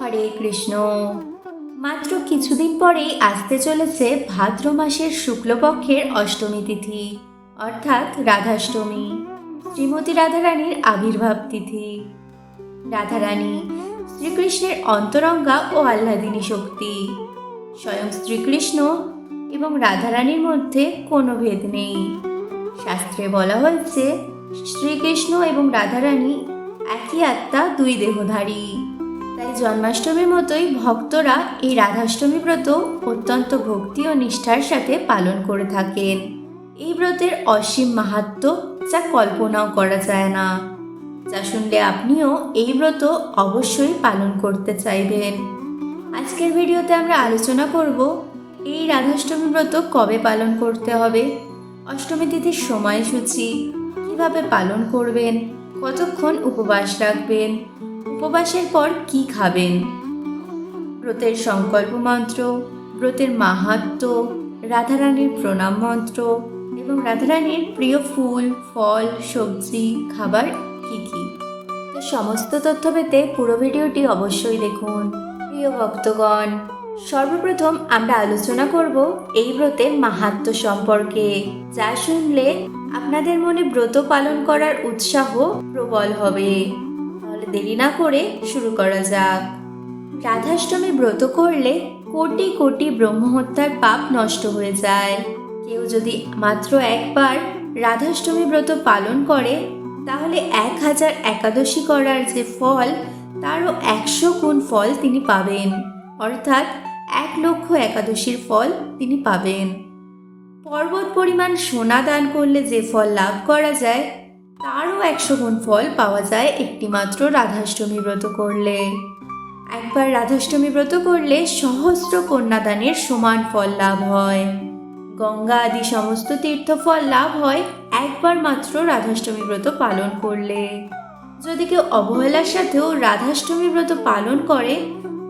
হরে কৃষ্ণ। মাত্র কিছুদিন পরেই আসতে চলেছে ভাদ্র মাসের শুক্লপক্ষের অষ্টমী তিথি, অর্থাৎ রাধাষ্টমী, শ্রীমতী রাধারানীর আবির্ভাব তিথি। রাধারানী শ্রীকৃষ্ণের অন্তরঙ্গা ও আহ্লাদিনী শক্তি। স্বয়ং শ্রীকৃষ্ণ এবং রাধারানীর মধ্যে কোনো ভেদ নেই। শাস্ত্রে বলা হয়েছে, শ্রীকৃষ্ণ এবং রাধারানী একই আত্মা দুই দেহধারী। তাই জন্মাষ্টমীর মতোই ভক্তরা এই রাধাষ্টমী ব্রত অত্যন্ত ভক্তি ও নিষ্ঠার সাথে পালন করে থাকেন। এই ব্রতের অসীম মাহাত্ম যা কল্পনাও করা যায় না। যা শুনলে আপনিও এই ব্রত অবশ্যই পালন করতে চাইবেন। আজকের ভিডিওতে আমরা আলোচনা করব, এই রাধাষ্টমী ব্রত কবে পালন করতে হবে, অষ্টমী তিথির সময়সূচি, কীভাবে পালন করবেন, কতক্ষণ উপবাস রাখবেন উপবাসের পর কি খাবেন? ব্রতের সংকল্প মন্ত্র, ব্রতের মাহাত্ম, রাধারানীর প্রণাম মন্ত্র এবং রাধারানীর প্রিয় ফুল, ফল, সবজি, খাবার কি কি? তো সমস্ত তথ্য পেতে পুরো ভিডিওটি অবশ্যই দেখুন। প্রিয় ভক্তগণ, সর্বপ্রথম আমরা আলোচনা করব এই ব্রতের মাহাত্ম সম্পর্কে। যা শুনলে আপনাদের মনে ব্রত পালন করার উৎসাহ প্রবল হবে। দেরি না করে শুরু করা যাক। রাধাষ্টমী ব্রত করলে কোটি কোটি ব্রহ্মহত্যার পাপ নষ্ট হয়ে যায়। কেউ যদি মাত্র একবার রাধাষ্টমী ব্রত পালন করে, তাহলে এক হাজার একাদশী করার যে ফল, তারও একশো গুণ ফল তিনি পাবেন। অর্থাৎ এক লক্ষ একাদশীর ফল তিনি পাবেন। পর্বত পরিমাণ সোনা দান করলে যে ফল লাভ করা যায় তারও একশো গুণ ফল পাওয়া যায় একটিমাত্র রাধাষ্টমী ব্রত করলে। একবার রাধাষ্টমী ব্রত করলে সহস্র কন্যাদানের সমান ফল লাভ হয়। গঙ্গা আদি সমস্ত তীর্থফল লাভ হয় একবার মাত্র রাধাষ্টমী ব্রত পালন করলে। যদি কেউ অবহেলার সাথেও রাধাষ্টমী ব্রত পালন করে,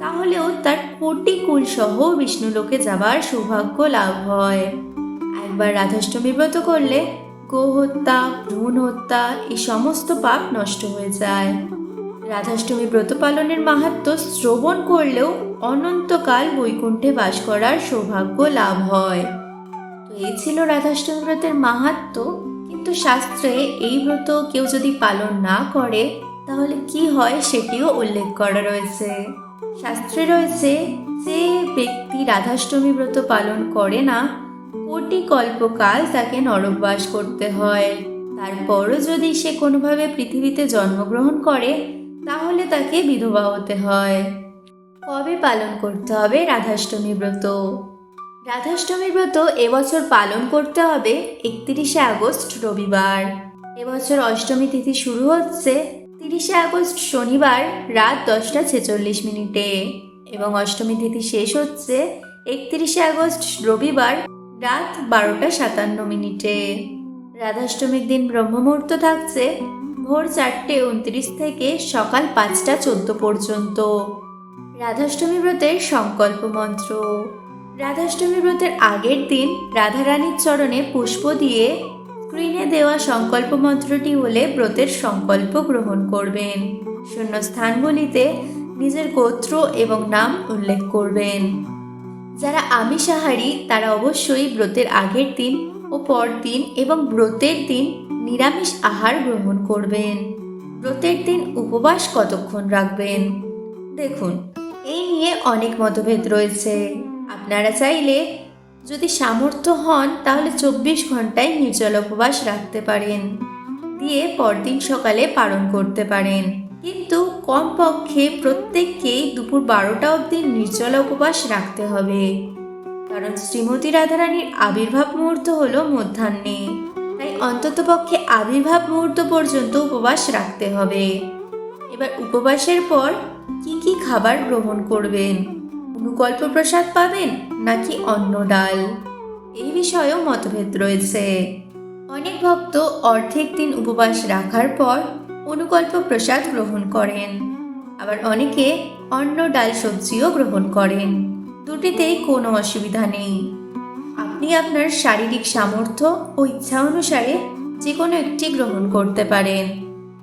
তাহলেও তার কোটি কুল সহ বিষ্ণুলোকে যাবার সৌভাগ্য লাভ হয়। একবার রাধাষ্টমী ব্রত করলে গো হত্যা ভ্রূণ হত্যা এই সমস্ত পাপ নষ্ট হয়ে যায়। রাধাষ্টমী ব্রত পালনের মাহাত্ম শ্রবণ করলেও অনন্তকাল বৈকুণ্ঠে বাস করার সৌভাগ্য লাভ হয়। তো এই ছিল রাধাষ্টমী ব্রতের মাহাত্ম। কিন্তু শাস্ত্রে এই ব্রত কেউ যদি পালন না করে, তাহলে কি হয় সেটিও উল্লেখ করা রয়েছে। শাস্ত্রে রয়েছে, যে ব্যক্তি রাধাষ্টমী ব্রত পালন করে না কোটি কল্পকাল তাকে নরকবাস করতে হয়। তারপরও যদি সে কোনোভাবে পৃথিবীতে জন্মগ্রহণ করে, তাহলে তাকে বিধবা হতে হয়। কবে পালন করতে হবে রাধাষ্টমী ব্রত? রাধাষ্টমী ব্রত এবছর পালন করতে হবে একত্রিশে আগস্ট, রবিবার। এবছর অষ্টমী তিথি শুরু হচ্ছে তিরিশে আগস্ট, শনিবার রাত দশটা ছেচল্লিশ মিনিটে। এবং অষ্টমী তিথি শেষ হচ্ছে একত্রিশে আগস্ট, রবিবার রাত বারোটা সাতান্ন মিনিটে। রাধাষ্টমীর দিন ব্রহ্মমুহূর্ত থাকছে ভোর চারটে উনত্রিশ থেকে সকাল পাঁচটা চোদ্দ পর্যন্ত। রাধাষ্টমী ব্রতের সংকল্প মন্ত্র। রাধাষ্টমী ব্রতের আগের দিন রাধারানীর চরণে পুষ্প দিয়ে স্ক্রিনে দেওয়া সংকল্প মন্ত্রটি হলে ব্রতের সংকল্প গ্রহণ করবেন। শূন্য স্থানগুলিতে নিজের গোত্র এবং নাম উল্লেখ করবেন। যারা আমিষাহারী, তারা অবশ্যই ব্রতের আগের দিন ও পরদিন এবং ব্রতের দিন নিরামিষ আহার গ্রহণ করবেন। ব্রতের দিন উপবাস কতক্ষণ রাখবেন? দেখুন, এই নিয়ে অনেক মতভেদ রয়েছে। আপনারা চাইলে যদি সামর্থ্য হন, তাহলে চব্বিশ ঘন্টায় নির্জল উপবাস রাখতে পারেন। দিয়ে পরদিন সকালে পালন করতে পারেন। কিন্তু কমপক্ষে প্রত্যেককেই দুপুর বারোটা অবধি নির্জলা উপবাস রাখতে হবে। কারণ শ্রীমতী রাধারানীর আবির্ভাব মুহূর্ত হল মধ্যাহ্নে। তাই অন্ততপক্ষে আবির্ভাব মুহূর্ত পর্যন্ত উপবাস রাখতে হবে। এবার উপবাসের পর কি কি খাবার গ্রহণ করবেন? অনুকল্প প্রসাদ পাবেন নাকি অন্ন ডাল? এই বিষয়েও মতভেদ রয়েছে। অনেক ভক্ত অর্ধেক দিন উপবাস রাখার পর অনুকল্প প্রসাদ গ্রহণ করেন। আবার অনেকে অন্ন ডাল সবজিও গ্রহণ করেন। দুটিতেই কোনো অসুবিধা নেই। আপনি আপনার শারীরিক সামর্থ্য ও ইচ্ছা অনুসারে যে কোনো একটি গ্রহণ করতে পারেন।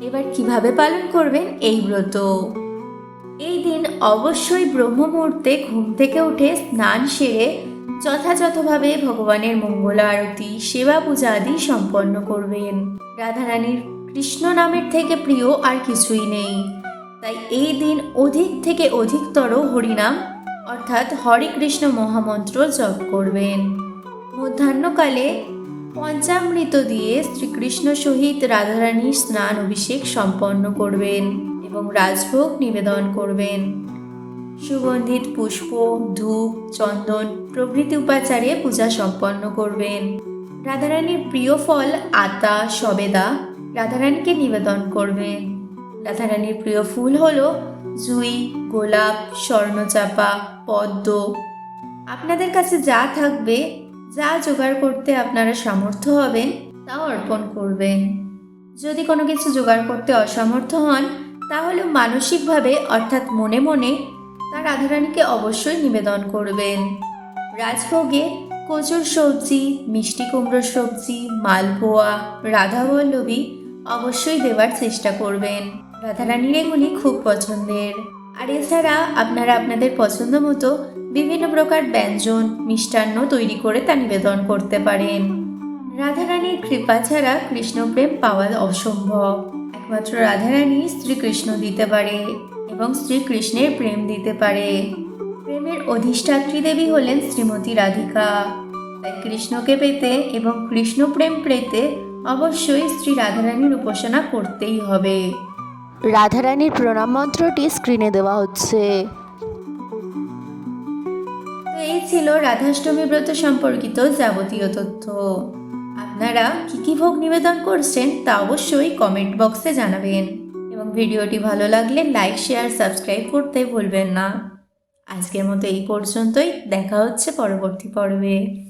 এবার কীভাবে পালন করবেন এই ব্রত? এই দিন অবশ্যই ব্রহ্ম মুহূর্তে ঘুম থেকে উঠে স্নান সেরে যথাযথভাবে ভগবানের মঙ্গল আরতি, সেবা পূজা আদি সম্পন্ন করবেন। রাধারানীর কৃষ্ণ নামের থেকে প্রিয় আর কিছুই নেই। তাই এই দিন অধিক থেকে অধিকতর হরিনাম, অর্থাৎ হরে কৃষ্ণ মহামন্ত্র জপ করবেন। মধ্যাহ্নকালে পঞ্চামৃত দিয়ে শ্রীকৃষ্ণ সহিত রাধারানীর স্নান অভিষেক সম্পন্ন করবেন এবং রাজভোগ নিবেদন করবেন। সুগন্ধিত পুষ্প, ধূপ, চন্দন প্রভৃতি উপাচারে পূজা সম্পন্ন করবেন। রাধারানীর প্রিয় ফল আতা, সবেদা রাধারানীকে নিবেদন করবেন রাধারানীর প্রিয় ফুল হলো জুই, গোলাপ, স্বর্ণচাপা, পদ্ম। আপনাদের কাছে যা থাকবে, যা জোগাড় করতে আপনারা সামর্থ্য হবেন তা অর্পণ করবেন। যদি কোনো কিছু জোগাড় করতে অসমর্থ হন, তাহলে মানসিকভাবে, অর্থাৎ মনে মনে তার রাধারানীকে অবশ্যই নিবেদন করবেন। রাজভোগে কচুর সবজি, মিষ্টি কুমড়োর সবজি, মালপোয়া, রাধাবল্লভী অবশ্যই দেওয়ার চেষ্টা করবেন। রাধারানীর এগুলি খুব পছন্দের। আর এছাড়া আপনারা আপনাদের পছন্দ মতো বিভিন্ন প্রকার ব্যঞ্জন, মিষ্টান্ন তৈরি করে তা নিবেদন করতে পারেন। রাধারানীর কৃপা ছাড়া কৃষ্ণপ্রেম পাওয়া অসম্ভব। একমাত্র রাধারানী শ্রীকৃষ্ণ দিতে পারে এবং শ্রীকৃষ্ণের প্রেম দিতে পারে। প্রেমের অধিষ্ঠাত্রী দেবী হলেন শ্রীমতী রাধিকা। তাই কৃষ্ণকে পেতে এবং কৃষ্ণপ্রেম পেতে অবশ্যই শ্রী রাধারানীর উপাসনা করতেই হবে। রাধারানীর প্রণাম মন্ত্রটি স্ক্রিনে দেওয়া হচ্ছে। তো এই ছিল রাধাষ্টমী ব্রত সম্পর্কিত যাবতীয় তথ্য। আপনারা কী কী ভোগ নিবেদন করছেন তা অবশ্যই কমেন্ট বক্সে জানাবেন। এবং ভিডিওটি ভালো লাগলে লাইক শেয়ার সাবস্ক্রাইব করতে ভুলবেন না। আজকের মতো এই পর্যন্তই। দেখা হচ্ছে পরবর্তী পর্বে।